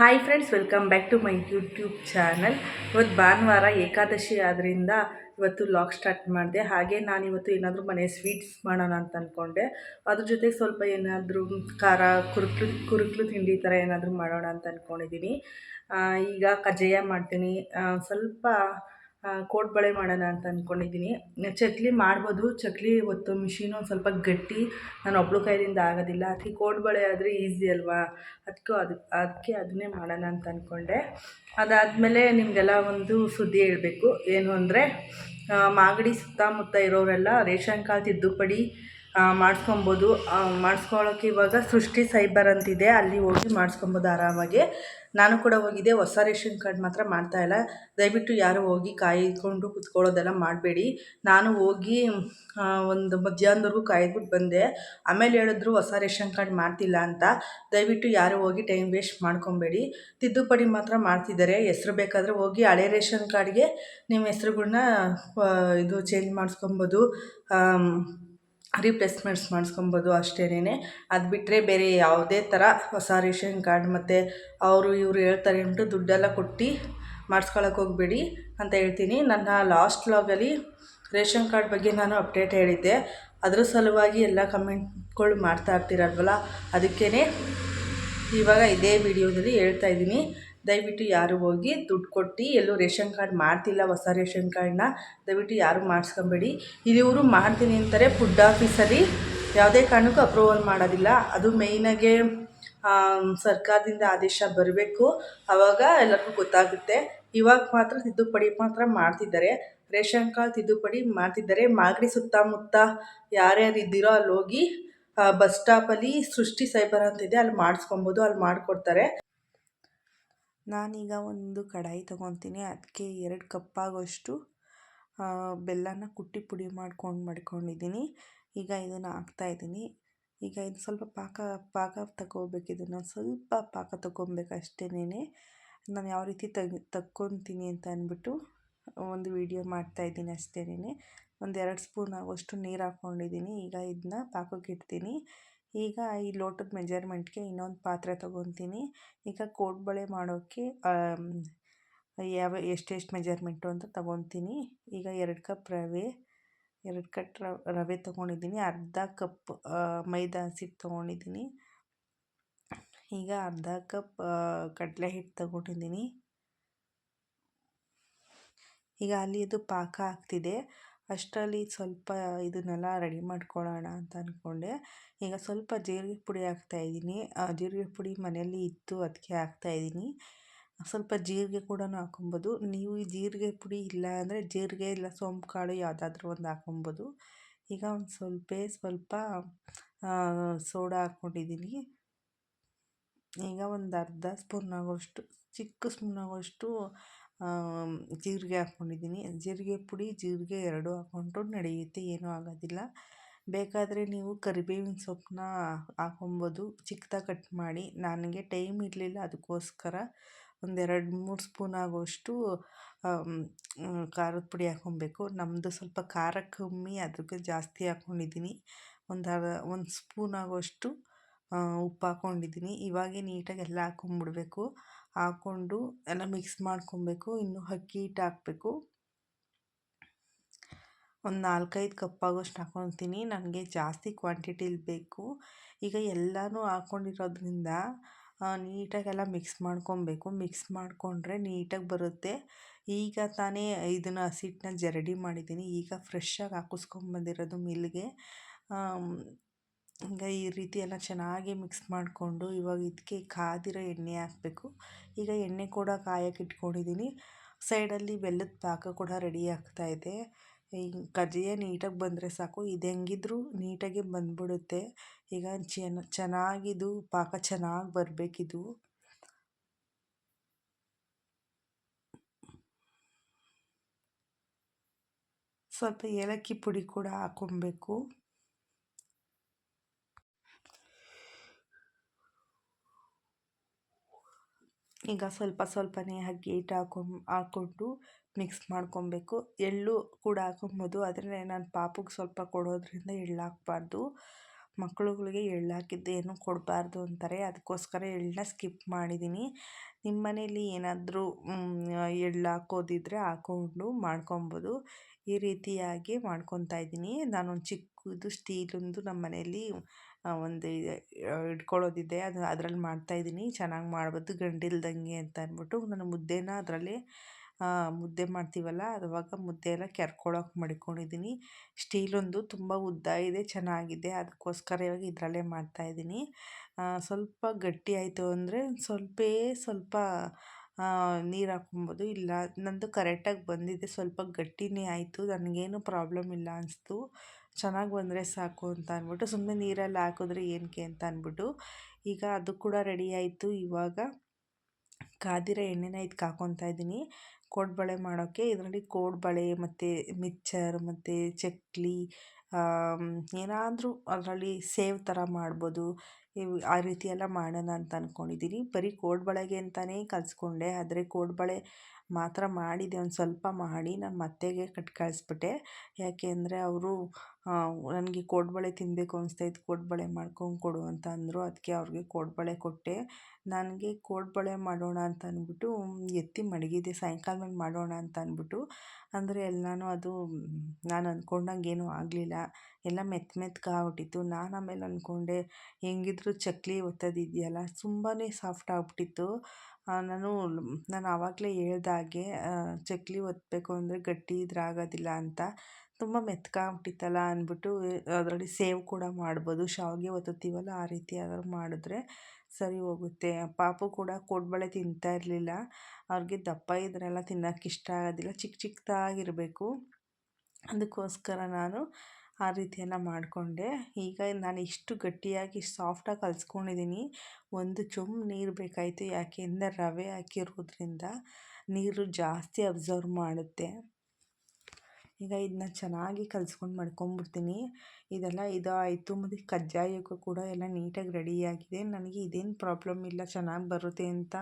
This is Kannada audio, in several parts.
Hi friends welcome back to my YouTube channel ಇವತ್ತು ಭಾನುವಾರ ಏಕಾದಶಿ ಆದ್ದರಿಂದ ಇವತ್ತು ಲಾಗ್ ಸ್ಟಾರ್ಟ್ ಮಾಡಿದೆ. ಹಾಗೆ ನಾನು ಇವತ್ತು ಏನಾದರೂ ಮನೆ ಸ್ವೀಟ್ಸ್ ಮಾಡೋಣ ಅಂತ ಅಂದ್ಕೊಂಡೆ ಅದ್ರ ಜೊತೆಗೆ ಸ್ವಲ್ಪ ಏನಾದರೂ ಖಾರ ಕುರುಕ್ಲು ಕುರುಕ್ಲು ತಿಂಡಿ ಥರ ಏನಾದರೂ ಮಾಡೋಣ ಅಂತ ಅಂದ್ಕೊಂಡಿದ್ದೀನಿ ಈಗ ಕಜ್ಜಾಯ ಮಾಡ್ತೀನಿ. ಸ್ವಲ್ಪ ಕೋಡ್ಬಳೆ ಮಾಡೋಣ ಅಂತ ಅಂದ್ಕೊಂಡಿದ್ದೀನಿ ಚಕ್ಲಿ ಮಾಡ್ಬೋದು. ಚಕ್ಲಿ ಇವತ್ತು ಮಿಷಿನು ಒಂದು ಸ್ವಲ್ಪ ಗಟ್ಟಿ. ನಾನು ಒಬ್ಳು ಕೈಯಿಂದ ಆಗೋದಿಲ್ಲ. ಅದಕ್ಕೆ ಕೋಡ್ಬಳೆ ಆದರೆ ಈಸಿ ಅಲ್ವಾ? ಅದಕ್ಕೂ ಅದು ಅದಕ್ಕೆ ಅದನ್ನೇ ಮಾಡೋಣ ಅಂತ ಅಂದ್ಕೊಂಡೆ ಅದಾದಮೇಲೆ ನಿಮಗೆಲ್ಲ ಒಂದು ಸುದ್ದಿ ಹೇಳಬೇಕು. ಏನು ಅಂದರೆ ಮಾಗಡಿ ಸುತ್ತಮುತ್ತ ಇರೋರೆಲ್ಲ ರೇಷನ್ ಕಾರ್ಡ್ ತಿದ್ದುಪಡಿ ಮಾಡಿಸ್ಕೊಬೋದು. ಮಾಡಿಸ್ಕೊಳ್ಳೋಕೆ ಇವಾಗ ಸೃಷ್ಟಿ ಸೈಬರ್ ಅಂತಿದೆ. ಅಲ್ಲಿ ಹೋಗಿ ಮಾಡಿಸ್ಕೊಬೋದು ಆರಾಮಾಗಿ. ನಾನು ಕೂಡ ಹೋಗಿದ್ದೆ. ಹೊಸ ರೇಷನ್ ಕಾರ್ಡ್ ಮಾತ್ರ ಮಾಡ್ತಾ ಇಲ್ಲ. ದಯವಿಟ್ಟು ಯಾರು ಹೋಗಿ ಕಾಯ್ಕೊಂಡು ಕುತ್ಕೊಳ್ಳೋದೆಲ್ಲ ಮಾಡಬೇಡಿ. ನಾನು ಹೋಗಿ ಒಂದು ಮಧ್ಯಾಹ್ನದವರೆಗೂ ಕಾಯ್ದುಬಿಟ್ಟು ಬಂದೆ. ಆಮೇಲೆ ಹೇಳಿದ್ರು ಹೊಸ ರೇಷನ್ ಕಾರ್ಡ್ ಮಾಡ್ತಿಲ್ಲ ಅಂತ. ದಯವಿಟ್ಟು ಯಾರು ಹೋಗಿ ಟೈಮ್ ವೇಸ್ಟ್ ಮಾಡ್ಕೊಬೇಡಿ. ತಿದ್ದುಪಡಿ ಮಾತ್ರ ಮಾಡ್ತಿದ್ದಾರೆ. ಹೆಸ್ರು ಬೇಕಾದರೆ ಹೋಗಿ ಹಳೆ ರೇಷನ್ ಕಾರ್ಡ್ಗೆ ನಿಮ್ಮ ಹೆಸ್ರುಗಳ್ನ ಇದು ಚೇಂಜ್ ಮಾಡಿಸ್ಕೊಬೋದು. ರೀಪ್ಲೇಸ್ಮೆಂಟ್ಸ್ ಮಾಡಿಸ್ಕೊಬೋದು ಅಷ್ಟೇನೆ ಅದು ಬಿಟ್ಟರೆ ಬೇರೆ ಯಾವುದೇ ಥರ ಹೊಸ ರೇಷನ್ ಕಾರ್ಡ್ ಮತ್ತು ಅವರು ಇವರು ಹೇಳ್ತಾರೆ ಅಂದ್ಬಿಟ್ಟು ದುಡ್ಡೆಲ್ಲ ಕೊಟ್ಟು ಮಾಡ್ಸ್ಕೊಳಕ್ಕೆ ಹೋಗಬೇಡಿ ಅಂತ ಹೇಳ್ತೀನಿ. ನನ್ನ ಲಾಸ್ಟ್ ಲಾಗಲ್ಲಿ ರೇಷನ್ ಕಾರ್ಡ್ ಬಗ್ಗೆ ನಾನು ಅಪ್ಡೇಟ್ ಹೇಳಿದ್ದೆ. ಅದರ ಸಲುವಾಗಿ ಎಲ್ಲ ಕಮೆಂಟ್ಗಳು ಮಾಡ್ತಾ ಇರ್ತೀರಲ್ವಲ್ಲ ಅದಕ್ಕೇ ಇವಾಗ ಇದೇ ವಿಡಿಯೋದಲ್ಲಿ ಹೇಳ್ತಾ ಇದ್ದೀನಿ. ದಯವಿಟ್ಟು ಯಾರು ಹೋಗಿ ದುಡ್ಡು ಕೊಟ್ಟು ಎಲ್ಲೂ ರೇಷನ್ ಕಾರ್ಡ್ ಮಾಡ್ತಿಲ್ಲ ಹೊಸ ರೇಷನ್ ಕಾರ್ಡ್ನ ದಯವಿಟ್ಟು ಯಾರು ಮಾಡಿಸ್ಕೊಬೇಡಿ. ಇಲ್ಲಿವರು ಮಾಡ್ತೀನಿ ಅಂತಾರೆ ಫುಡ್ ಆಫೀಸಲ್ಲಿ ಯಾವುದೇ ಕಾರಣಕ್ಕೂ ಅಪ್ರೂವಲ್ ಮಾಡೋದಿಲ್ಲ. ಅದು ಮೇಯ್ನಾಗೆ ಸರ್ಕಾರದಿಂದ ಆದೇಶ ಬರಬೇಕು. ಆವಾಗ ಎಲ್ಲರಿಗೂ ಗೊತ್ತಾಗುತ್ತೆ. ಇವಾಗ ಮಾತ್ರ ತಿದ್ದುಪಡಿ ಮಾತ್ರ ಮಾಡ್ತಿದ್ದಾರೆ. ರೇಷನ್ ಕಾರ್ಡ್ ತಿದ್ದುಪಡಿ ಮಾಡ್ತಿದ್ದಾರೆ. ಮಾಗಡಿ ಸುತ್ತಮುತ್ತ ಯಾರ್ಯಾರು ಇದ್ದೀರೋ ಅಲ್ಲಿ ಹೋಗಿ ಬಸ್ ಸ್ಟಾಪಲ್ಲಿ ಸೃಷ್ಟಿ ಸೈಬರ್ ಅಂತಿದೆ ಅಲ್ಲಿ ಮಾಡಿಸ್ಕೊಬೋದು, ಅಲ್ಲಿ ಮಾಡಿಕೊಡ್ತಾರೆ. ನಾನೀಗ ಒಂದು ಕಡಾಯಿ ತೊಗೊತೀನಿ. ಅದಕ್ಕೆ ಎರಡು ಕಪ್ಪಾಗೋಷ್ಟು ಬೆಲ್ಲನ ಕುಟ್ಟಿ ಪುಡಿ ಮಾಡ್ಕೊಂಡು ಮಾಡ್ಕೊಂಡಿದ್ದೀನಿ. ಈಗ ಇದನ್ನು ಹಾಕ್ತಾಯಿದ್ದೀನಿ ಈಗ ಇದು ಸ್ವಲ್ಪ ಪಾಕ ಪಾಕ ತಗೋಬೇಕು. ಇದನ್ನು ಸ್ವಲ್ಪ ಪಾಕ ತಗೊಬೇಕು ನಾನು ಯಾವ ರೀತಿ ತಗ್, ತಕ್ಕೊತೀನಿ ಅಂತ ಅಂದ್ಬಿಟ್ಟು ಒಂದು ವಿಡಿಯೋ ಮಾಡ್ತಾಯಿದ್ದೀನಿ ಅಷ್ಟೇನೆ ಒಂದು ಎರಡು ಸ್ಪೂನ್ ಆಗೋಷ್ಟು ನೀರು ಹಾಕ್ಕೊಂಡಿದ್ದೀನಿ ಈಗ ಇದನ್ನ ಪಾಕಕ್ಕೆ ಇಡ್ತೀನಿ. ಈಗ ಈ ಲೋಟದ ಮೆಜರ್ಮೆಂಟ್ಗೆ ಇನ್ನೊಂದು ಪಾತ್ರೆ ತೊಗೊತೀನಿ. ಈಗ ಕೋಡ್ಬಳೆ ಮಾಡೋಕ್ಕೆ ಯಾವ, ಎಷ್ಟೆಷ್ಟು ಮೆಜರ್ಮೆಂಟು ಅಂತ ತೊಗೊತೀನಿ. ಈಗ ಎರಡು ಕಪ್ ರವೆ, ಎರಡು ಕಟ್ ರವೆ ತೊಗೊಂಡಿದ್ದೀನಿ, ಅರ್ಧ ಕಪ್ ಮೈದಾ ಹಸಿಟ್ಟು ತೊಗೊಂಡಿದ್ದೀನಿ. ಈಗ ಅರ್ಧ ಕಪ್ ಕಡಲೆ ಹಿಟ್ಟು ತೊಗೊಂಡಿದ್ದೀನಿ. ಈಗ ಅಲ್ಲಿ ಇದು ಪಾಕ ಆಗ್ತಿದೆ. ಅಷ್ಟರಲ್ಲಿ ಸ್ವಲ್ಪ ಇದನ್ನೆಲ್ಲ ರೆಡಿ ಮಾಡ್ಕೊಳ್ಳೋಣ ಅಂತ ಅಂದ್ಕೊಂಡೆ ಈಗ ಸ್ವಲ್ಪ ಜೀರಿಗೆ ಪುಡಿ ಹಾಕ್ತಾಯಿದ್ದೀನಿ ಜೀರಿಗೆ ಪುಡಿ ಮನೆಯಲ್ಲಿ ಇತ್ತು ಅದಕ್ಕೆ ಹಾಕ್ತಾಯಿದ್ದೀನಿ ಸ್ವಲ್ಪ ಜೀರಿಗೆ ಕೂಡ ಹಾಕೊಬೋದು ನೀವು ಈ ಜೀರಿಗೆ ಪುಡಿ ಇಲ್ಲ ಅಂದರೆ ಜೀರಿಗೆ ಇಲ್ಲ ಸೋಂಪು ಕಾಳು ಯಾವುದಾದ್ರೂ ಒಂದು ಹಾಕೊಬೋದು ಈಗ ಒಂದು ಸ್ವಲ್ಪ ಸ್ವಲ್ಪ ಸೋಡಾ ಹಾಕ್ಕೊಂಡಿದ್ದೀನಿ. ಈಗ ಒಂದು ಅರ್ಧ ಸ್ಪೂನ್ ಆಗೋಷ್ಟು, ಚಿಕ್ಕ ಸ್ಪೂನ್ ಆಗೋಷ್ಟು ಜೀರಿಗೆ ಹಾಕ್ಕೊಂಡಿದ್ದೀನಿ ಜೀರಿಗೆ ಪುಡಿ, ಜೀರಿಗೆ ಎರಡೂ ಹಾಕ್ಕೊಂಡ್ರೂ ನಡೆಯುತ್ತೆ, ಏನೂ ಆಗೋದಿಲ್ಲ. ಬೇಕಾದರೆ ನೀವು ಕರಿಬೇವಿನ ಸೊಪ್ಪನ್ನ ಹಾಕೊಬೋದು. ಚಿಕ್ಕದಾಗಿ ಕಟ್ ಮಾಡಿ. ನನಗೆ ಟೈಮ್ ಇರಲಿಲ್ಲ ಅದಕ್ಕೋಸ್ಕರ ಒಂದೆರಡು, ಮೂರು ಸ್ಪೂನ್ ಆಗೋಷ್ಟು ಖಾರದ ಪುಡಿ ಹಾಕ್ಕೊಬೇಕು ನಮ್ಮದು ಸ್ವಲ್ಪ ಖಾರ ಕಮ್ಮಿ, ಅದಕ್ಕೆ ಜಾಸ್ತಿ ಹಾಕ್ಕೊಂಡಿದ್ದೀನಿ ಒಂದು ಅರ್ಧ ಒಂದು ಸ್ಪೂನ್ ಆಗೋಷ್ಟು ಉಪ್ಪು ಹಾಕ್ಕೊಂಡಿದ್ದೀನಿ ಇವಾಗೆ ನೀಟಾಗಿ ಎಲ್ಲ ಹಾಕ್ಕೊಂಬಿಡ್ಬೇಕು ಹಾಕ್ಕೊಂಡು ಎಲ್ಲ ಮಿಕ್ಸ್ ಮಾಡ್ಕೊಬೇಕು. ಇನ್ನು ಅಕ್ಕಿ ಹಿಟ್ಟು ಹಾಕಬೇಕು. ಒಂದು ನಾಲ್ಕೈದು ಕಪ್ ಆಗೋಷ್ಟು ಹಾಕ್ಕೊತೀನಿ ನನಗೆ ಜಾಸ್ತಿ ಕ್ವಾಂಟಿಟಿಲಿ ಬೇಕು. ಈಗ ಎಲ್ಲನೂ ಹಾಕ್ಕೊಂಡಿರೋದ್ರಿಂದ ನೀಟಾಗೆಲ್ಲ ಮಿಕ್ಸ್ ಮಾಡ್ಕೊಬೇಕು. ಮಿಕ್ಸ್ ಮಾಡಿಕೊಂಡ್ರೆ ನೀಟಾಗಿ ಬರುತ್ತೆ. ಈಗ ತಾನೇ ಇದನ್ನು ಹಸಿಟ್ಟನ್ನ ಜರಡಿ ಮಾಡಿದ್ದೀನಿ. ಈಗ ಫ್ರೆಶ್ಶಾಗಿ ಹಾಕಿಸ್ಕೊಂಬಂದಿರೋದು ಮಿಲ್ಗೆ. ಈಗ ಈ ರೀತಿ ಎಲ್ಲ ಚೆನ್ನಾಗಿ ಮಿಕ್ಸ್ ಮಾಡಿಕೊಂಡು ಇವಾಗ ಇದಕ್ಕೆ ಕಾದಿರೋ ಎಣ್ಣೆ ಹಾಕಬೇಕು. ಈಗ ಎಣ್ಣೆ ಕೂಡ ಕಾಯಕ್ಕೆ ಇಟ್ಕೊಂಡಿದ್ದೀನಿ ಸೈಡಲ್ಲಿ ಬೆಲ್ಲದ ಪಾಕ ಕೂಡ ರೆಡಿ ಆಗ್ತಾ ಇದೆ. ಈಗ ಕಜ್ಜಾಯ ನೀಟಾಗಿ ಬಂದರೆ ಸಾಕು. ಇದು ಹೆಂಗಿದ್ರೂ ನೀಟಾಗಿ ಬಂದ್ಬಿಡುತ್ತೆ. ಈಗ ಚೆನ್ನ ಚೆನ್ನಾಗಿದು ಪಾಕ ಚೆನ್ನಾಗಿ ಬರಬೇಕಿದು. ಸ್ವಲ್ಪ ಏಲಕ್ಕಿ ಪುಡಿ ಕೂಡ ಹಾಕ್ಕೊಬೇಕು ಈಗ ಸ್ವಲ್ಪ ಸ್ವಲ್ಪನೇ ಅಕ್ಕಿ ಹಿಟ್ಟು ಹಾಕೊಂ ಹಾಕ್ಕೊಂಡು ಮಿಕ್ಸ್ ಮಾಡ್ಕೊಬೇಕು. ಎಳ್ಳು ಕೂಡ ಹಾಕೊಬೋದು ಆದರೆ ನಾನು ಪಾಪುಗೆ ಸ್ವಲ್ಪ ಕೊಡೋದ್ರಿಂದ ಎಳ್ಳು ಹಾಕ್ಬಾರ್ದು. ಮಕ್ಕಳುಗಳಿಗೆ ಎಳ್ಳು ಹಾಕಿದ್ದು ಏನೂ ಕೊಡಬಾರ್ದು ಅಂತಾರೆ. ಅದಕ್ಕೋಸ್ಕರ ಎಳ್ಳನ್ನ ಸ್ಕಿಪ್ ಮಾಡಿದ್ದೀನಿ ನಿಮ್ಮ ಮನೇಲಿ ಏನಾದರೂ ಎಳ್ಳು ಹಾಕೋದಿದ್ರೆ ಹಾಕ್ಕೊಂಡು ಮಾಡ್ಕೊಬೋದು. ಈ ರೀತಿಯಾಗಿ ಮಾಡ್ಕೊತಾ ಇದ್ದೀನಿ ನಾನೊಂದು ಚಿಕ್ಕದು ಸ್ಟೀಲಿಂದು ನಮ್ಮ ಮನೆಯಲ್ಲಿ ಒಂದು ಇಟ್ಕೊಳ್ಳೋದಿದೆ. ಅದು ಅದ್ರಲ್ಲಿ ಮಾಡ್ತಾಯಿದ್ದೀನಿ ಚೆನ್ನಾಗಿ ಮಾಡ್ಬೋದು ಗಂಟಿಲ್ದಂಗೆ ಅಂತ ಅಂದ್ಬಿಟ್ಟು ನಾನು ಮುದ್ದೆನ ಅದರಲ್ಲಿ ಮುದ್ದೆ ಮಾಡ್ತೀವಲ್ಲ ಅವಾಗ ಮುದ್ದೆ ಎಲ್ಲ ಕೆರ್ಕೊಳ್ಳೋಕೆ ಮಡ್ಕೊಂಡಿದ್ದೀನಿ. ಸ್ಟೀಲೊಂದು ತುಂಬ ಉದ್ದ ಇದೆ, ಚೆನ್ನಾಗಿದೆ. ಅದಕ್ಕೋಸ್ಕರ ಇವಾಗ ಇದರಲ್ಲೇ ಮಾಡ್ತಾಯಿದ್ದೀನಿ ಸ್ವಲ್ಪ ಗಟ್ಟಿ ಆಯಿತು ಅಂದರೆ ಸ್ವಲ್ಪೇ ಸ್ವಲ್ಪ ನೀರು ಹಾಕ್ಕೊಬೋದು. ಇಲ್ಲ, ನಂದು ಕರೆಕ್ಟಾಗಿ ಬಂದಿದೆ. ಸ್ವಲ್ಪ ಗಟ್ಟಿನೇ ಆಯಿತು. ನನಗೇನು ಪ್ರಾಬ್ಲಮ್ ಇಲ್ಲ ಅನಿಸ್ತು. ಚೆನ್ನಾಗಿ ಬಂದರೆ ಸಾಕು ಅಂತ ಅಂದ್ಬಿಟ್ಟು ಸುಮ್ಮನೆ ನೀರಲ್ಲಿ ಹಾಕಿದ್ರೆ ಏನಕ್ಕೆ ಅಂತ ಅಂದ್ಬಿಟ್ಟು ಈಗ ಅದು ಕೂಡ ರೆಡಿ ಆಯಿತು. ಇವಾಗ ಕಾದಿರೋ ಎಣ್ಣೆನ ಇದಕ್ಕೆ ಹಾಕ್ಕೊತಾ ಇದ್ದೀನಿ. ಕೋಡ್ಬಳೆ ಮಾಡೋಕ್ಕೆ ಇದರಲ್ಲಿ ಕೋಡ್ಬಳೆ ಮತ್ತು ಮಿಕ್ಚರ್ ಮತ್ತು ಚಕ್ಲಿ ಏನಾದರೂ ಅದರಲ್ಲಿ ಸೇವ್ ಥರ ಮಾಡ್ಬೋದು. ಇವು ಆ ರೀತಿ ಎಲ್ಲ ಮಾಡೋಣ ಅಂತ ಅಂದ್ಕೊಂಡಿದ್ದೀನಿ ಬರೀ ಕೋಡ್ಬಳೆಗೆ ಅಂತಲೇ ಕಲಿಸ್ಕೊಂಡೆ. ಆದರೆ ಕೋಡ್ಬಳೆ ಮಾತ್ರ ಮಾಡಿದೆ. ಒಂದು ಸ್ವಲ್ಪ ಮಾಡಿ ನಮ್ಮ ಅತ್ತೆಗೆ ಕಟ್ ಕಳಿಸ್ಬಿಟ್ಟೆ. ಯಾಕೆ ಅಂದರೆ ಅವರು ನನಗೆ ಕೋಡ್ಬಳೆ ತಿನ್ನಬೇಕು ಅನಿಸ್ತೈತೆ ಕೋಡ್ಬಳೆ ಮಾಡ್ಕೊಂಡು ಕೊಡು ಅಂತ ಅಂದರು. ಅದಕ್ಕೆ ಅವ್ರಿಗೆ ಕೋಡ್ಬಳೆ ಕೊಟ್ಟೆ. ನನಗೆ ಕೋಡ್ಬಳೆ ಮಾಡೋಣ ಅಂತ ಅಂದ್ಬಿಟ್ಟು ಎತ್ತಿ ಮಡಗಿದೆ ಸಾಯಂಕಾಲ ಮೇಲೆ ಮಾಡೋಣ ಅಂತ ಅಂದ್ಬಿಟ್ಟು. ಅಂದರೆ ಎಲ್ಲನೂ ಅದು ನಾನು ಅಂದ್ಕೊಂಡಂಗೆ ಏನೂ ಆಗಲಿಲ್ಲ. ಎಲ್ಲ ಮೆತ್ತ ಮೆತ್ತಗಾಗ್ಬಿಟ್ಟಿತ್ತು ನಾನು ಆಮೇಲೆ ಅಂದ್ಕೊಂಡೆ ಹೆಂಗಿದ್ರು ಚಕ್ಲಿ ಒತ್ತದಿದೆಯಲ್ಲ? ತುಂಬಾ ಸಾಫ್ಟ್ ಆಗ್ಬಿಟ್ಟಿತ್ತು. ನಾನು ನಾನು ಆವಾಗಲೇ ಹೇಳ್ದಾಗೆ ಚಕ್ಲಿ ಒತ್ತಬೇಕು ಅಂದರೆ ಗಟ್ಟಿ ಇದ್ರಾಗೋದಿಲ್ಲ ಅಂತ. ತುಂಬ ಮೆತ್ಕಾಗ್ಬಿಟ್ಟಿತ್ತಲ್ಲ ಅಂದ್ಬಿಟ್ಟು ಅದರಲ್ಲಿ ಸೇವ್ ಕೂಡ ಮಾಡ್ಬೋದು. ಶಾವಿಗೆ ಒತ್ತುತ್ತೀವಲ್ಲ, ಆ ರೀತಿ ಯಾವ್ದಾದ್ರು ಮಾಡಿದ್ರೆ ಸರಿ ಹೋಗುತ್ತೆ. ಪಾಪು ಕೂಡ ಕೋಡ್ಬಳೆ ತಿಂತಾ ಇರಲಿಲ್ಲ. ಅವ್ರಿಗೆ ದಪ್ಪ ಇದ್ರೆಲ್ಲ ತಿನ್ನೋಕೆ ಇಷ್ಟ ಆಗೋದಿಲ್ಲ. ಚಿಕ್ಕ ಚಿಕ್ಕದಾಗಿರಬೇಕು. ಅದಕ್ಕೋಸ್ಕರ ನಾನು ಆ ರೀತಿಯನ್ನು ಮಾಡಿಕೊಂಡೆ. ಈಗ ನಾನು ಇಷ್ಟು ಗಟ್ಟಿಯಾಗಿ ಸಾಫ್ಟಾಗಿ ಕಲಿಸ್ಕೊಂಡಿದ್ದೀನಿ. ಒಂದು ಚುಮ್ ನೀರು ಬೇಕಾಯಿತು ಯಾಕೆಂದರೆ ರವೆ ಹಾಕಿರೋದ್ರಿಂದ ನೀರು ಜಾಸ್ತಿ ಅಬ್ಸರ್ವ್ ಮಾಡುತ್ತೆ. ಈಗ ಇದನ್ನ ಚೆನ್ನಾಗಿ ಕಲಿಸ್ಕೊಂಡು ಮಾಡ್ಕೊಂಬಿಡ್ತೀನಿ. ಇದೆಲ್ಲ ಇದಾಯಿತು. ಮತ್ತು ಕಜ್ಜಾಯಕ್ಕೂ ಕೂಡ ಎಲ್ಲ ನೀಟಾಗಿ ರೆಡಿಯಾಗಿದೆ ನನಗೆ ಇದೇನು ಪ್ರಾಬ್ಲಮ್ ಇಲ್ಲ. ಚೆನ್ನಾಗಿ ಬರುತ್ತೆ ಅಂತ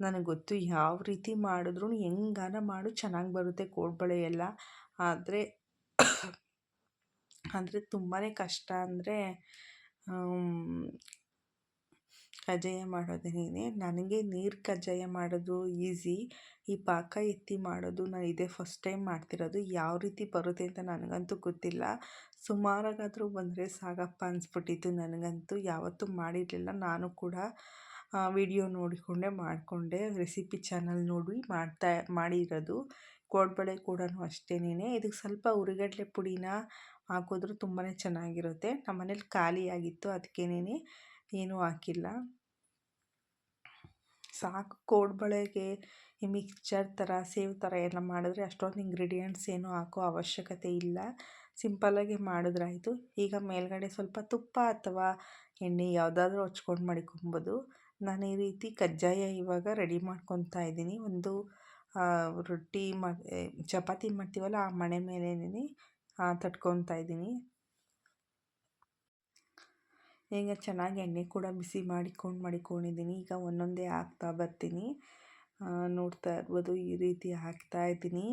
ನನಗೆ ಗೊತ್ತು. ಯಾವ ರೀತಿ ಮಾಡಿದ್ರೂ ಹೆಂಗಾನ ಮಾಡು. ಚೆನ್ನಾಗಿ ಬರುತ್ತೆ ಕೋಡ್ಬಳೆ ಎಲ್ಲ. ಆದರೆ ಅಂದರೆ ತುಂಬಾ ಕಷ್ಟ. ಅಂದರೆ ಕಜ್ಜಾಯ ಮಾಡೋದೇನೆ ನನಗೆ ನೀರು ಕಜ್ಜಾಯ ಮಾಡೋದು ಈಸಿ ಈ ಪಾಕ ಎತ್ತಿ ಮಾಡೋದು ನಾನು ಇದೇ ಫಸ್ಟ್ ಟೈಮ್ ಮಾಡ್ತಿರೋದು. ಯಾವ ರೀತಿ ಬರುತ್ತೆ ಅಂತ ನನಗಂತೂ ಗೊತ್ತಿಲ್ಲ. ಸುಮಾರಾಗಾದರೂ ಬಂದರೆ ಸಾಕಪ್ಪ ಅನಿಸ್ಬಿಟ್ಟಿತ್ತು ನನಗಂತೂ. ಯಾವತ್ತೂ ಮಾಡಿರಲಿಲ್ಲ. ನಾನು ಕೂಡ ವಿಡಿಯೋ ನೋಡಿಕೊಂಡೆ, ಮಾಡಿಕೊಂಡೆ. ರೆಸಿಪಿ ಚಾನಲ್ ನೋಡಿ ಮಾಡ್ತಾ, ಮಾಡಿರೋದು. ಕೋಡ್ಬಳೆ ಕೂಡ ಅಷ್ಟೇನೇ ಇದಕ್ಕೆ ಸ್ವಲ್ಪ ಉರಿಗಡಲೆ ಪುಡಿನ ಹಾಕಿದ್ರು ತುಂಬಾ ಚೆನ್ನಾಗಿರುತ್ತೆ. ನಮ್ಮ ಮನೇಲಿ ಖಾಲಿಯಾಗಿತ್ತು ಅದಕ್ಕೇನೆ ಏನೂ ಹಾಕಿಲ್ಲ. ಸಾಕು ಕೋಡ್ಬಳೆಗೆ ಈ ಮಿಕ್ಸ್ಚರ್ ಥರ, ಸೇವ್ ಥರ ಎಲ್ಲ ಮಾಡಿದ್ರೆ ಅಷ್ಟೊಂದು ಇಂಗ್ರೀಡಿಯೆಂಟ್ಸ್ ಏನೂ ಹಾಕೋ ಅವಶ್ಯಕತೆ ಇಲ್ಲ. ಸಿಂಪಲ್ಲಾಗಿ ಮಾಡಿದ್ರಾಯಿತು. ಈಗ ಮೇಲ್ಗಡೆ ಸ್ವಲ್ಪ ತುಪ್ಪ ಅಥವಾ ಎಣ್ಣೆ ಯಾವುದಾದ್ರೂ ಹಚ್ಕೊಂಡು ಮಾಡಿಕೊಂಬೋದು. ನಾನು ಈ ರೀತಿ ಕಜ್ಜಾಯ ಇವಾಗ ರೆಡಿ ಮಾಡ್ಕೊತಾ ಇದ್ದೀನಿ. ಒಂದು ರೊಟ್ಟಿ ಮ ಚಪಾತಿ ಮಾಡ್ತೀವಲ್ಲ ಆ ಮಣೆ ಮೇಲೇನೆ ತಟ್ಕೊತಾ ಇದ್ದೀನಿ. ಈಗ ಚೆನ್ನಾಗಿ ಎಣ್ಣೆ ಕೂಡ ಬಿಸಿ ಮಾಡಿಕೊಂಡು ಮಾಡಿಕೊಂಡಿದ್ದೀನಿ. ಈಗ ಒಂದೊಂದೇ ಹಾಕ್ತಾ ಬರ್ತೀನಿ. ನೋಡ್ತಾ ಇರ್ಬೋದು, ಈ ರೀತಿ ಹಾಕ್ತಾ ಇದ್ದೀನಿ.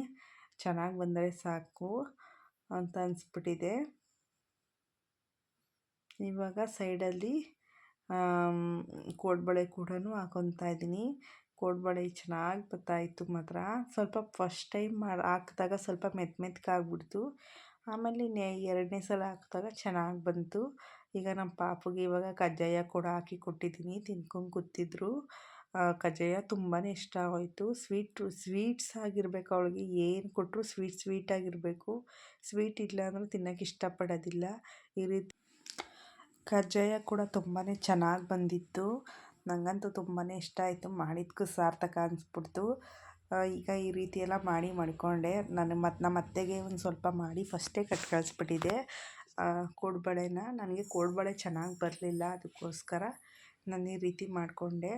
ಚೆನ್ನಾಗಿ ಬಂದರೆ ಸಾಕು ಅಂತ ಅನಿಸ್ಬಿಟ್ಟಿದೆ. ಇವಾಗ ಸೈಡಲ್ಲಿ ಕೋಡ್ಬಳೆ ಕೂಡ ಹಾಕೊತಾ ಇದ್ದೀನಿ. ಕೋಡ್ಬಳೆ ಚೆನ್ನಾಗಿ ಬರ್ತಾಯಿತ್ತು ಮಾತ್ರ. ಸ್ವಲ್ಪ ಫಸ್ಟ್ ಟೈಮ್ ಹಾಕಿದಾಗ ಸ್ವಲ್ಪ ಮೆತ್ತ ಮೆತ್ತಗಾಗ್ಬಿಡ್ತು ಆಮೇಲೆ ಎರಡನೇ ಸಲ ಹಾಕಿದಾಗ ಚೆನ್ನಾಗಿ ಬಂತು. ಈಗ ನಮ್ಮ ಪಾಪುಗೆ ಇವಾಗ ಕಜ್ಜಾಯ ಕೂಡ ಹಾಕಿ ಕೊಟ್ಟಿದ್ದೀನಿ, ತಿನ್ಕೊಂಡು ಕೂತಿದ್ರು. ಕಜ್ಜಾಯ ತುಂಬಾ ಇಷ್ಟ ಆಗೋಯಿತು. ಸ್ವೀಟ್, ಸ್ವೀಟ್ಸ್ ಆಗಿರಬೇಕು ಅವಳಿಗೆ. ಏನು ಕೊಟ್ಟರು ಸ್ವೀಟ್ ಸ್ವೀಟಾಗಿರಬೇಕು ಸ್ವೀಟ್ ಇಲ್ಲ ಅಂದರೆ ತಿನ್ನೋಕೆ ಇಷ್ಟಪಡೋದಿಲ್ಲ. ಈ ರೀತಿ ಕಜ್ಜಾಯ ಕೂಡ ತುಂಬಾ ಚೆನ್ನಾಗಿ ಬಂದಿತ್ತು. ನನಗಂತೂ ತುಂಬಾ ಇಷ್ಟ ಆಯಿತು. ಮಾಡಿದ್ದಕ್ಕೂ ಸಾರ್ಥಕ ಅನಿಸ್ಬಿಡ್ತು. ಈಗ ಈ ರೀತಿ ಎಲ್ಲ ಮಾಡಿ ಮಾಡಿಕೊಂಡೆ. ನಾನು ಮತ್ತು ನಮ್ಮ ಅತ್ತೆಗೆ ಒಂದು ಸ್ವಲ್ಪ ಮಾಡಿ ಫಸ್ಟೇ ಕಟ್ ಕಳಿಸ್ಬಿಟ್ಟಿದ್ದೆ. ಕೋಡ್ಬಳೆನ ನನಗೆ ಕೋಡುಬಳೆ ಚೆನ್ನಾಗಿ ಬರಲಿಲ್ಲ ಅದಕ್ಕೋಸ್ಕರ ನಾನು ಈ ರೀತಿ ಮಾಡಿಕೊಂಡೆ.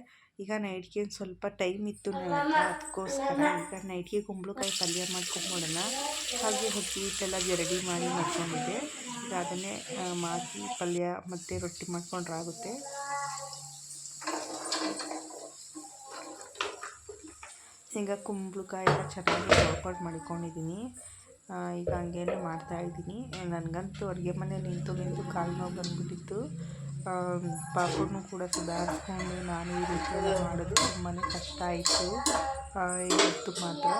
ಈಗ ನೈಟ್ಗೆ ಸ್ವಲ್ಪ ಟೈಮ್ ಇತ್ತು ನನಗೆ ಅದಕ್ಕೋಸ್ಕರ ಈಗ ನೈಟ್ಗೆ ಕುಂಬಳಕಾಯಿ ಪಲ್ಯ ಮಾಡ್ಕೊಂಬಿಡೋಣ ಹಾಗೆ ಹೊತ್ತಿ ಹಿಟ್ಟೆಲ್ಲ ರೆಡಿ ಮಾಡಿ ಮಾಡ್ಕೊಂಡಿದ್ದೆ. ಈಗ ಅದನ್ನೇ ಮಾತಿ, ಪಲ್ಯ ಮತ್ತು ರೊಟ್ಟಿ ಮಾಡ್ಕೊಂಡ್ರೆ ಆಗುತ್ತೆ ಈಗ ಕುಂಬಳಕಾಯಿ ಎಲ್ಲ ಚೆನ್ನಾಗಿ ತೊಳ್ಕೊಂಡು ಮಾಡ್ಕೊಂಡಿದ್ದೀನಿ ಈಗ ಹಂಗೇನೆ ಮಾಡ್ತಾಯಿದ್ದೀನಿ ನನಗಂತೂ ಅಡುಗೆ ಮನೆ ನಿಂತು ನಿಂತು ಕಾಲು ನೋವು ಬಂದ್ಬಿಟ್ಟಿತ್ತು. ಪಾಪನ್ನು ಕೂಡ ಸುಧಾರಿಸ್ಕೊಂಡು ನಾನು ಈ ರೀತಿ ಮಾಡೋದು ತುಂಬಾ ಕಷ್ಟ ಆಯಿತು. ಇವತ್ತು ಮಾತ್ರ.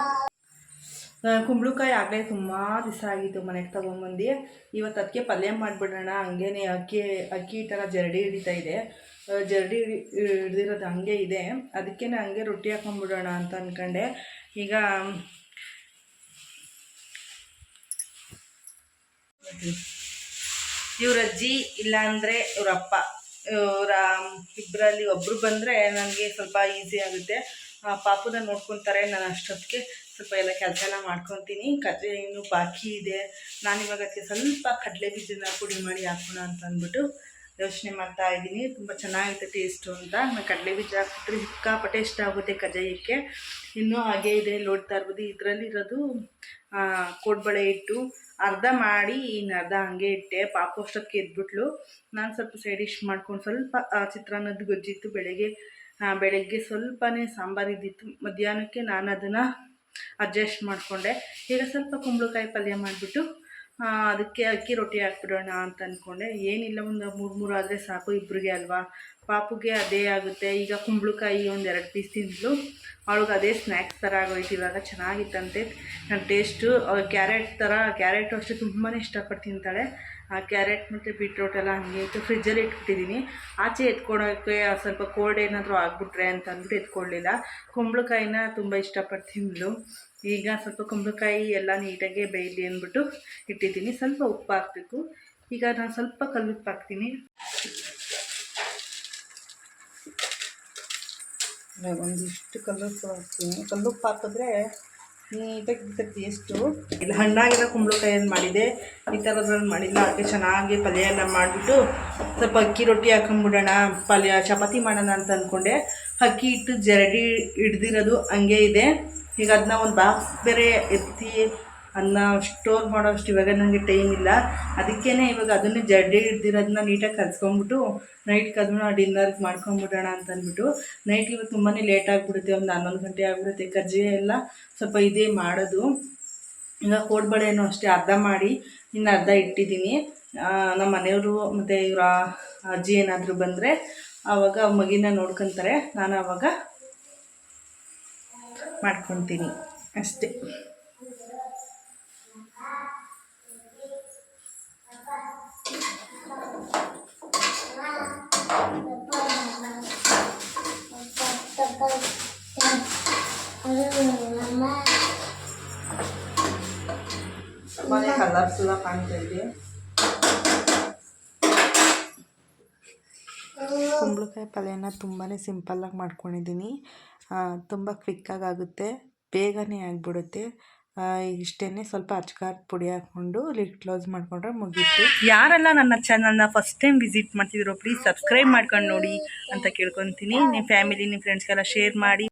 ಕುಂಬಳಕಾಯಿ ಆಗಲೇ ತುಂಬ ದಿವಸ ಆಗಿತ್ತು ಮನೆಗೆ ತೊಗೊಂಬಂದು. ಇವತ್ತು ಅದಕ್ಕೆ ಪಲ್ಯ ಮಾಡಿಬಿಡೋಣ. ಹಂಗೇನೆ ಅಕ್ಕಿ ಅಕ್ಕಿ ಹಿಟ್ಟೆಲ್ಲ ಜರಡಿ ಹಿಡಿತಾ ಇದೆ. ಜರಡಿ ಹಿಡಿದಿರೋದು ಹಂಗೆ ಇದೆ. ಅದಕ್ಕೆ ಹಂಗೆ ರೊಟ್ಟಿ ಹಾಕೊಂಡ್ಬಿಡೋಣ ಅಂತ ಅಂದ್ಕೊಂಡೆ ಈಗ ಇವ್ರ ಅಜ್ಜಿ ಇಲ್ಲಾಂದರೆ ಇವರಪ್ಪ ಇವರ ಇಬ್ಬರಲ್ಲಿ ಒಬ್ಬರು ಬಂದರೆ ನನಗೆ ಸ್ವಲ್ಪ ಈಸಿ ಆಗುತ್ತೆ. ಪಾಪನ ನೋಡ್ಕೊತಾರೆ ನಾನು ಅಷ್ಟೊತ್ತಿಗೆ ಸ್ವಲ್ಪ ಎಲ್ಲ ಕೆಲಸ ಎಲ್ಲ ಮಾಡ್ಕೊತೀನಿ. ಕತೆ ಇನ್ನೂ ಬಾಕಿ ಇದೆ. ನಾನಿವಾಗ ಅದಕ್ಕೆ ಸ್ವಲ್ಪ ಕಡಲೆ ಬೀಜನ ಪುಡಿ ಮಾಡಿ ಹಾಕೋಣ ಅಂತ ಅಂದ್ಬಿಟ್ಟು ಯೋಚನೆ ಮಾಡ್ತಾ ಇದ್ದೀನಿ. ತುಂಬ ಚೆನ್ನಾಗಿರುತ್ತೆ ಟೇಸ್ಟು ಅಂತ. ಕಡಲೆ ಬೀಜ ಹಾಕಿದ್ರೆ ಸಿಕ್ಕಾಪಟ್ಟೆ ಇಷ್ಟ ಆಗುತ್ತೆ ಕಜ್ಜಾಯಕ್ಕೆ. ಇನ್ನೂ ಹಾಗೆ ಇದೆ ನೋಡ್ತಾ ಇರ್ಬೋದು. ಇದರಲ್ಲಿ ಇರೋದು ಕೋಡ್ಬಳೆ ಹಿಟ್ಟು. ಅರ್ಧ ಮಾಡಿ ಇನ್ನು ಅರ್ಧ ಹಂಗೆ ಇಟ್ಟೆ. ಪಾಪೋಷ್ಟಕ್ಕೆ ಎದ್ಬಿಟ್ಲು ನಾನು ಸ್ವಲ್ಪ ಸೈಡ್ ಡಿಶ್ ಮಾಡ್ಕೊಂಡು ಸ್ವಲ್ಪ ಚಿತ್ರಾನ್ನದ ಗೊಜ್ಜಿತ್ತು ಬೆಳಗ್ಗೆ. ಬೆಳಗ್ಗೆ ಸ್ವಲ್ಪನೇ ಸಾಂಬಾರು ಇದ್ದಿತ್ತು. ಮಧ್ಯಾಹ್ನಕ್ಕೆ ನಾನು ಅದನ್ನು ಅಡ್ಜಸ್ಟ್ ಮಾಡಿಕೊಂಡೆ. ಈಗ ಸ್ವಲ್ಪ ಕುಂಬಳಕಾಯಿ ಪಲ್ಯ ಮಾಡಿಬಿಟ್ಟು ಅದಕ್ಕೆ ಅಕ್ಕಿ ರೊಟ್ಟಿ ಹಾಕ್ಬಿಡೋಣ ಅಂತ ಅಂದ್ಕೊಂಡೆ ಏನಿಲ್ಲ, ಒಂದು ಮೂರು ಮೂರು ಆದರೆ ಸಾಕು ಇಬ್ಬರಿಗೆ ಅಲ್ವಾ? ಪಾಪುಗೆ ಅದೇ ಆಗುತ್ತೆ. ಈಗ ಕುಂಬಳಕಾಯಿ ಒಂದು ಎರಡು ಪೀಸ್ ತಿಂದ್ಲು. ಅವಳಿಗೆ ಅದೇ ಸ್ನ್ಯಾಕ್ಸ್ ಥರ ಆಗೋಯ್ತು ಇವಾಗ. ಚೆನ್ನಾಗಿತ್ತಂತೆ. ನನ್ನ ಟೇಸ್ಟು ಕ್ಯಾರೆಟ್ ಥರ ಕ್ಯಾರೆಟು ಅಷ್ಟೇ ತುಂಬಾ ಇಷ್ಟಪಟ್ಟು ತಿಂತಾಳೆ ಆ ಕ್ಯಾರೆಟ್ ಮತ್ತು ಬೀಟ್ರೋಟ್ ಎಲ್ಲ ಹಂಗೆ ಇತ್ತು ಫ್ರಿಜ್ಜಲ್ಲಿ ಇಟ್ಬಿಟ್ಟಿದ್ದೀನಿ ಆಚೆ ಎತ್ಕೊಳೋಕ್ಕೆ ಸ್ವಲ್ಪ ಕೋಲ್ಡ್ ಏನಾದರೂ ಆಗಿಬಿಟ್ರೆ ಅಂತ ಅಂದ್ಬಿಟ್ಟು ಎತ್ಕೊಳ್ಳಿಲ್ಲ ಕುಂಬಳಕಾಯಿನ ತುಂಬ ಇಷ್ಟಪಟ್ಟು ತಿಂದ್ಲು. ಈಗ ಸ್ವಲ್ಪ ಕುಂಬಳಕಾಯಿ ಎಲ್ಲ ನೀಟಾಗಿ ಬೇಯಲಿ ಅಂದ್ಬಿಟ್ಟು ಇಟ್ಟಿದ್ದೀನಿ. ಸ್ವಲ್ಪ ಉಪ್ಪು ಹಾಕಬೇಕು. ಈಗ ನಾನು ಸ್ವಲ್ಪ ಕಲ್ಲುಪ್ಪು ಹಾಕ್ತೀನಿ. ಒಂದಿಷ್ಟು ಕಲ್ಲುಪ್ಪು ಹಾಕ್ತೀನಿ. ಕಲ್ಲುಪ್ಪು ಹಾಕಿದ್ರೆ ನೀಟಾಗಿ ಟೇಸ್ಟು ಇಲ್ಲ ಹಣ್ಣಾಗಿರೋ ಕುಂಬಳಕಾಯಿಯನ್ನು ಮಾಡಿದೆ? ಈ ಥರದ್ರಲ್ಲಿ ಮಾಡಿಲ್ಲ. ಅದಕ್ಕೆ ಚೆನ್ನಾಗಿ ಪಲ್ಯ ಎಲ್ಲ ಮಾಡಿಬಿಟ್ಟು ಸ್ವಲ್ಪ ಅಕ್ಕಿ ರೊಟ್ಟಿ ಹಾಕೊಂಡ್ಬಿಡೋಣ ಪಲ್ಯ ಚಪಾತಿ ಮಾಡೋಣ ಅಂತ ಅಂದ್ಕೊಂಡೆ ಅಕ್ಕಿ ಹಿಟ್ಟು ಜರಡಿ ಹಿಡ್ದಿರೋದು ಹಂಗೆ ಇದೆ. ಈಗ ಅದನ್ನ ಒಂದು ಬಾಕ್ಸ್ ಬೇರೆ ಎತ್ತಿ ಅದನ್ನ ಸ್ಟೋರ್ ಮಾಡೋಷ್ಟು ಇವಾಗ ನನಗೆ ಟೈಮ್ ಇಲ್ಲ. ಅದಕ್ಕೇ ಇವಾಗ ಅದನ್ನೇ ಜಡ್ಡಿ ಹಿಡ್ದಿರೋದನ್ನ ನೀಟಾಗಿ ಕಲ್ಸ್ಕೊಂಬಿಟ್ಟು ನೈಟ್ಗೆ ಅದನ್ನ ಡಿನ್ನರ್ಗೆ ಮಾಡ್ಕೊಂಬಿಡೋಣ ಅಂತ ಅಂದ್ಬಿಟ್ಟು ನೈಟ್ ಇವಾಗ ತುಂಬಾ ಲೇಟ್ ಆಗಿಬಿಡುತ್ತೆ, ಒಂದು ಹನ್ನೊಂದು ಗಂಟೆ ಆಗಿಬಿಡುತ್ತೆ ಕಜ್ಜಿ ಎಲ್ಲ ಸ್ವಲ್ಪ ಇದೇ ಮಾಡೋದು. ಈಗ ಕೋಡ್ಬಳೆನೂ ಅಷ್ಟೇ ಅರ್ಧ ಮಾಡಿ ಇನ್ನು ಅರ್ಧ ಇಟ್ಟಿದ್ದೀನಿ. ನಮ್ಮ ಮನೆಯವರು ಮತ್ತು ಇವರ ಅಜ್ಜಿ ಏನಾದರೂ ಬಂದರೆ ಆವಾಗ ಮಗಿನ ನೋಡ್ಕೊತಾರೆ. ನಾನು ಆವಾಗ ಮಾಡ್ಕೊತೀನಿ. ಅಷ್ಟೇ. ಮನೆ ಕಲರ್ಫುಲ್ಲಾಗಿ ಕಾಣ್ತಾ ಇದೆ. ಕುಂಬಳಕಾಯಿ ಪಲ್ಯನ ತುಂಬಾ ಸಿಂಪಲ್ಲಾಗಿ ಮಾಡ್ಕೊಂಡಿದ್ದೀನಿ. ತುಂಬ ಕ್ವಿಕ್ಕಾಗಿ ಆಗುತ್ತೆ ಬೇಗನೆ ಆಗಿಬಿಡುತ್ತೆ. ಇಷ್ಟೇ ಸ್ವಲ್ಪ ಅಚ್ಕಾರದ ಪುಡಿ ಹಾಕ್ಕೊಂಡು ಲಿಡ್ ಕ್ಲೋಸ್ ಮಾಡಿಕೊಂಡ್ರೆ ಮುಗೀತು. ಯಾರೆಲ್ಲ ನನ್ನ ಚಾನಲ್ನ ಫಸ್ಟ್ ಟೈಮ್ ವಿಸಿಟ್ ಮಾಡ್ತಿದ್ದೀರೋ ಪ್ಲೀಸ್ ಸಬ್ಸ್ಕ್ರೈಬ್ ಮಾಡ್ಕೊಂಡು ನೋಡಿ ಅಂತ ಕೇಳ್ಕೊತೀನಿ. ನಿಮ್ಮ ಫ್ಯಾಮಿಲಿ ನಿಮ್ಮ ಫ್ರೆಂಡ್ಸ್ಗೆಲ್ಲ ಶೇರ್ ಮಾಡಿ.